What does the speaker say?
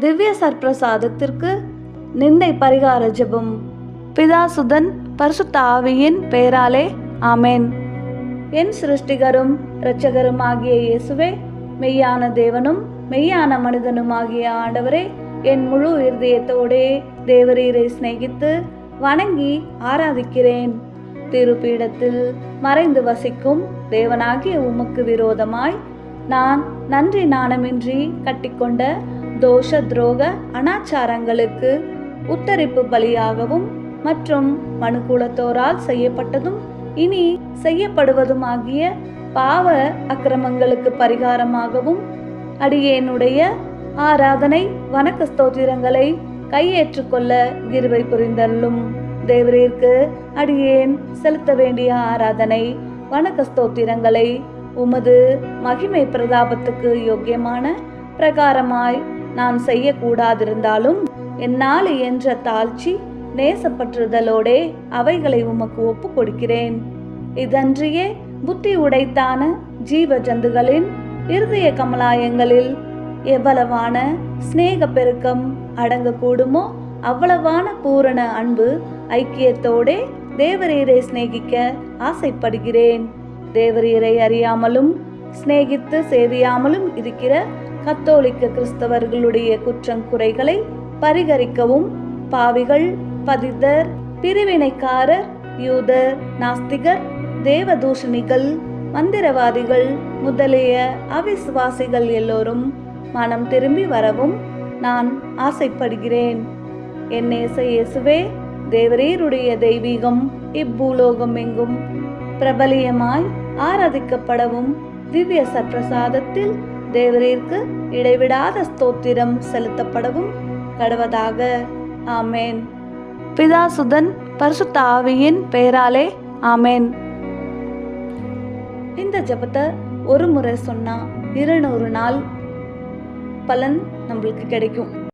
திவ்ய சர்பிரசாதத்திற்கு நிந்தை பரிகார ஜெபம். பிதாசுதன் பரிசுத்த ஆவியின் பெயராலே ஆமேன். என் சிருஷ்டிகரும் இரட்சகருமாகிய இயேசுவே மெய்யான தேவனும் மெய்யான மனிதனும் ஆகிய ஆண்டவரே என் முழு இருதயத்தோடே தேவரீரை சிநேகித்து வணங்கி ஆராதிக்கிறேன். திருப்பீடத்தில் மறைந்து வசிக்கும் தேவனாகிய உமக்கு விரோதமாய் நான் நன்றி நாணமின்றி கட்டிக்கொண்ட தோஷ துரோக அனாச்சாரங்களுக்கு உத்தரிப்பு பலியாகவும் மற்றும் மனுகூலத்தோரால் செய்யப்பட்டதும் இனி செய்யப்படுவதுமாகிய பாவ அக்கிரமங்களுக்கு பரிகாரமாகவும் அடியேனுடைய ஆராதனை வணக்க ஸ்தோத்திரங்களை கையேற்றுக்கொள்ள கிருவை புரிந்தள்ளும் தேவரீர்க்கு அடியேன் செலுத்த வேண்டிய ஆராதனை வணக்க ஸ்தோத்திரங்களை உமது மகிமை பிரதாபத்துக்கு யோக்கியமான பிரகாரமாய் நான் செய்யக்கூடாதிருந்தாலும் என்னால் என்ற தாழ்ச்சி நேசப்பற்றுதலோடே அவைகளை உமக்கு ஒப்பு கொடுக்கிறேன் இதன்றியே புத்தி உடைத்தான ஜீவ ஜந்துகளின் இருதய கமலாயங்களில் எவ்வளவான சிநேக பெருக்கம் அடங்கக்கூடுமோ அவ்வளவான பூரண அன்பு ஐக்கியத்தோடே தேவரீரை சிநேகிக்க ஆசைப்படுகிறேன். தேவரீரை அறியாமலும் சிநேகித்து சேவியாமலும் இருக்கிற கத்தோலிக்க கிறிஸ்தவர்களுடைய குற்றங்குறைகளை பரிகரிக்கவும். பாவிகள் பதிதர் பிரிவினைக்காரர் யூதர் நாஸ்திகர் தேவதூஷணிகள் மந்திரவாதிகள் முதலிய அவிசுவாசிகள் எல்லோரும் மனம் திரும்பி வரவும் நான் ஆசைப்படுகிறேன். என் நேச இயேசுவே தேவரீருடைய தெய்வீகம் இப்பூலோகம் எங்கும் பிரபலியமாய் ஆராதிக்கப்படவும். திவ்ய சற்பிரசாதத்தில் தேவரீர்க்கு இடைவிடாத ஸ்தோத்திரம் செலுத்தப்படவும் கடவதாக. ஆமேன். பிதாசுதன் பரிசுத்த ஆவியின் பெயராலே ஆமேன். இந்த ஜபத்தை ஒரு முறை சொன்னா இருநூறு நாள் பலன் நம்மளுக்கு கிடைக்கும்.